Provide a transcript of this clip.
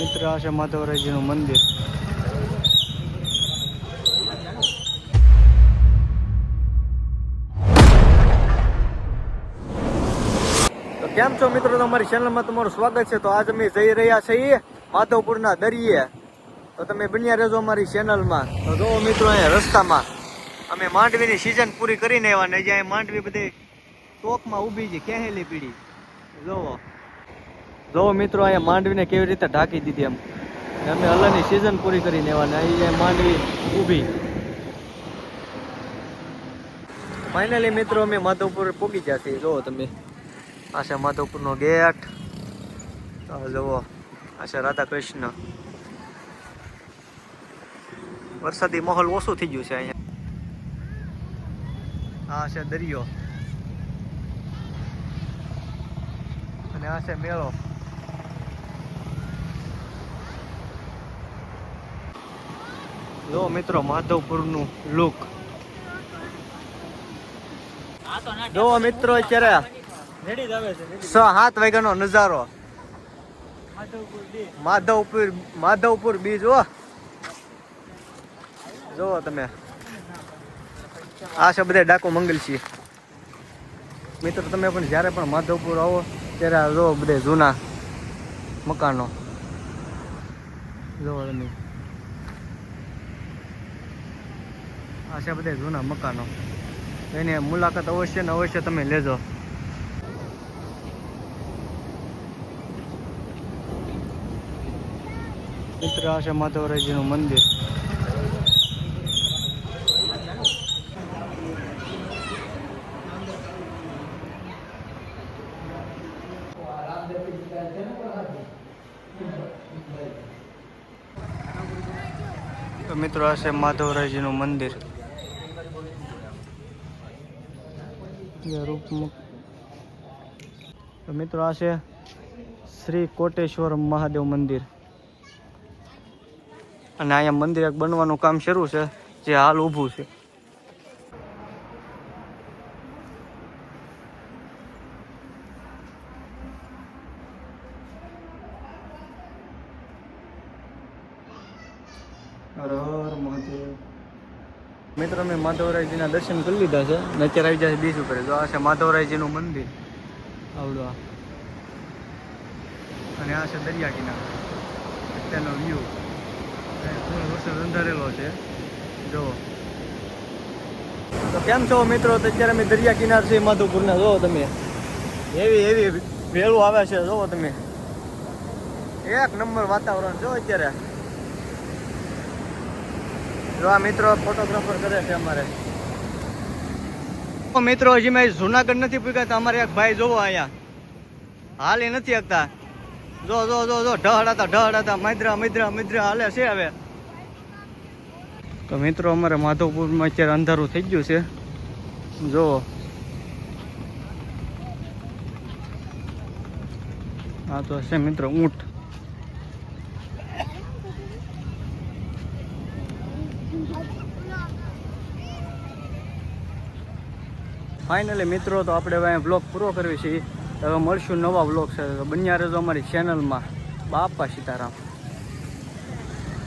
મિત્ર આ છે માધવરાયજીનું મંદિર. તો કેમ છો મિત્રો? તમારી ચેનલમાં તમારું સ્વાગત છે. તો આજ અમે જઈ રહ્યા છીએ માધવપુરના દરિયે. તો તમે બન્યા રહેજો અમારી ચેનલમાં તો જો મિત્રો અહીંયા રસ્તામાં. અમે માંડવીની સિઝન પૂરી કરીને આવ્યા ને જ્યાં માંડવી બધી ચોકમાં ઊભી છે, કહેલી પીડી જોવો જો મિત્રો અહીંયા માંડવીને કેવી રીતે ઢાંકી દીધી એમ. અમે અલગની સિઝન પૂરી કરીને લેવાની અહીંયા માંડવી ઊભી. ફાઇનલી મિત્રો અમે માધવપુર પૂગી ગયા છીએ. જુઓ તમે આ છે માધવપુરનો ગેટ જુઓ આ છે રાધા કૃષ્ણ. વરસાદી માહોલ ઓછું થઈ ગયું છે અહીંયા. આ છે દરિયો. અને આ છે મેળો. જો મિત્રો, માધવપુરનું લુક જો મિત્રો, અત્યારે છ સાત વાગ્યાનો નજારો. માધવપુર માધવપુર બીચ હો. જુઓ તમે. આ છે બધા ડાકો છે મિત્રો, તમે પણ જ્યારે પણ માધવપુર આવો, ત્યારે આ જો બધે જૂના મકાનો. જોવો તમે. આ છે બધા જૂના મકાનો. એની મુલાકાત અવશ્ય ને અવશ્ય તમે લેજો. મિત્ર, આ છે માધવરાયજીનું મંદિર. મિત્રો, આ છે માધવરાયજીનું મંદિર. મિત્રો આ છે શ્રી કોટેશ્વર મહાદેવ મંદિર. અને અહીંયા મંદિર એક બનવાનું કામ શરૂ છે, જે હાલ ઊભું છે. હર હર મહાદેવ. મિત્રો, મેં માધવરાયજીના દર્શન કરી લીધા છે. ને અત્યારે આવી જાય બીચ ઉપર. જો આ છે માધવરાયજીનું મંદિર. આવડું અને આ છે દરિયા કિનારો. અત્યારનો વ્યૂ થોડો વરસાદ છે. જો તો કેમ છો મિત્રો? તો અત્યારે અમે દરિયા કિનાર છે માધવપુરના. જોવો તમે. એવી એવી વેળું આવે છે. જોવો તમે. એક નંબર વાતાવરણ જો અત્યારે. જો આ મિત્રો ફોટોગ્રાફર કરે છે અમારે. મિત્રો, હજી મેં જુનાગઢ નથી પૂછ્યા અમારે એક ભાઈ જોવો અહીંયા. હાલ એ નથી શકતા જો જો જો જો, ઢહડાતા ઢહડાતા. મૈદ્રા મૈદ્રા, મિદ્રા, હાલે છે હવે. તો મિત્રો, અમારે માધવપુરમાં અત્યારે અંધારું થઈ ગયું છે. જો. હા તો છે મિત્રો, ઊંટ. ફાઇનલી મિત્રો, તો આપણે હવે બ્લોગ પૂરો કરવી છીએ હવે મળશું નવા બ્લોગ તો બન્યા રહેજો અમારી ચેનલમાં બાપા સીતારામ.